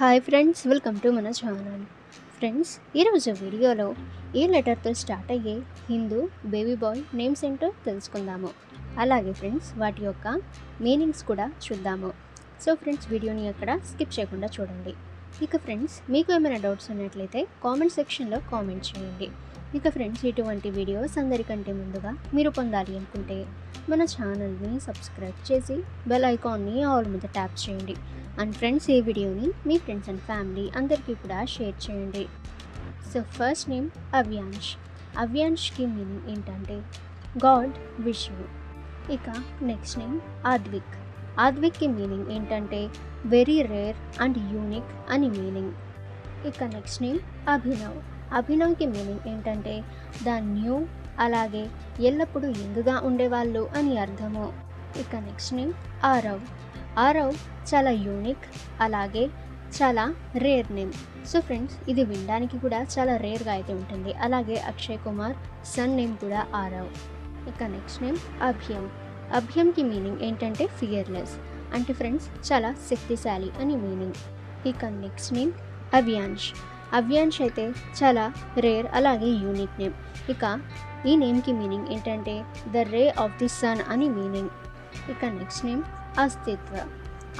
Hi friends welcome to మన channel friends ఈరోజు వీడియోలో ఏ లెటర్తో స్టార్ట్ అయ్యే హిందూ బేబీ బాయ్ నేమ్స్ ఏంటో తెలుసుకుందాము. అలాగే ఫ్రెండ్స్ వాటి యొక్క మీనింగ్స్ కూడా చూద్దాము. సో ఫ్రెండ్స్ వీడియోని అక్కడ స్కిప్ చేయకుండా చూడండి. ఇక ఫ్రెండ్స్ మీకు ఏమైనా డౌట్స్ ఉన్నట్లయితే కామెంట్ సెక్షన్లో కామెంట్ చేయండి. ఇక ఫ్రెండ్స్ ఇటువంటి వీడియోస్ అందరికంటే ముందుగా మీరు పొందాలి అనుకుంటే మన ఛానల్ని సబ్స్క్రైబ్ చేసి బెల్ ఐకాన్ని ఆల్ మీద ట్యాప్ చేయండి. అండ్ ఫ్రెండ్స్ ఈ వీడియోని మీ ఫ్రెండ్స్ అండ్ ఫ్యామిలీ అందరికీ కూడా షేర్ చేయండి. So first name Avyansh. అవ్యాంష్కి meaning ఏంటంటే గాడ్ విష్ణు. ఇక నెక్స్ట్ నేమ్ ఆద్విక్. ఆద్విక్కి మీనింగ్ ఏంటంటే వెరీ రేర్ అండ్ యూనిక్ అని మీనింగ్. ఇక నెక్స్ట్ నేమ్ అభినవ్. అభినవ్కి మీనింగ్ ఏంటంటే ద న్యూ అలాగే ఎల్లప్పుడూ యంగ్గా ఉండేవాళ్ళు అని అర్థము. ఇక నెక్స్ట్ నేమ్ ఆరవ్. ఆరవ్ చాలా యూనిక్ అలాగే చాలా రేర్ నేమ్ సో ఫ్రెండ్స్ ఇది వినడానికి కూడా చాలా రేర్గా అయితే ఉంటుంది. అలాగే అక్షయ్ కుమార్ సన్ నేమ్ కూడా ఆరవ్. ఇక నెక్స్ట్ నేమ్ అభ్యం. అభ్యంకి మీనింగ్ ఏంటంటే ఫియర్లెస్ అంటే ఫ్రెండ్స్ చాలా శక్తిశాలి అని మీనింగ్ ఇక నెక్స్ట్ నేమ్ అవ్యాంష్. అవ్యాంష్ అయితే చాలా రేర్ అలాగే యూనిక్ నేమ్ ఇక ఈ నేమ్కి మీనింగ్ ఏంటంటే the ray of the sun అని మీనింగ్ ఇక నెక్స్ట్ నేమ్ అస్తిత్వ.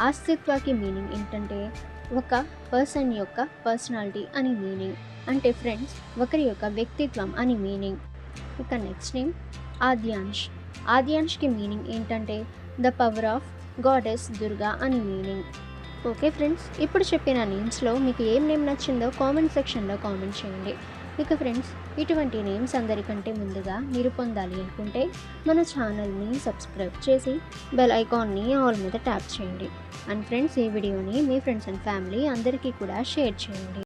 అస్తిత్వకి మీనింగ్ ఏంటంటే ఒక పర్సన్ యొక్క పర్సనాలిటీ అని మీనింగ్. అంటే ఫ్రెండ్స్ ఒకరి యొక్క వ్యక్తిత్వం అని మీనింగ్. ఇక నెక్స్ట్ నేమ్ ఆద్యాంష్ ఆద్యాంష్కి మీనింగ్ ఏంటంటే the power of goddess Durga అని మీనింగ్. ఓకే ఫ్రెండ్స్ ఇప్పుడు చెప్పిన నేమ్స్లో మీకు ఏం నేమ్ నచ్చిందో కామెంట్ సెక్షన్లో కామెంట్ చేయండి. ఇక ఫ్రెండ్స్ ఇటువంటి నేమ్స్ అందరికంటే ముందుగా మీరు పొందాలి అనుకుంటే మన ఛానల్ని సబ్స్క్రైబ్ చేసి బెల్ ఐకాన్ని ఆల్ మీద ట్యాప్ చేయండి. అండ్ ఫ్రెండ్స్ ఈ వీడియోని మీ ఫ్రెండ్స్ అండ్ ఫ్యామిలీ అందరికీ కూడా షేర్ చేయండి.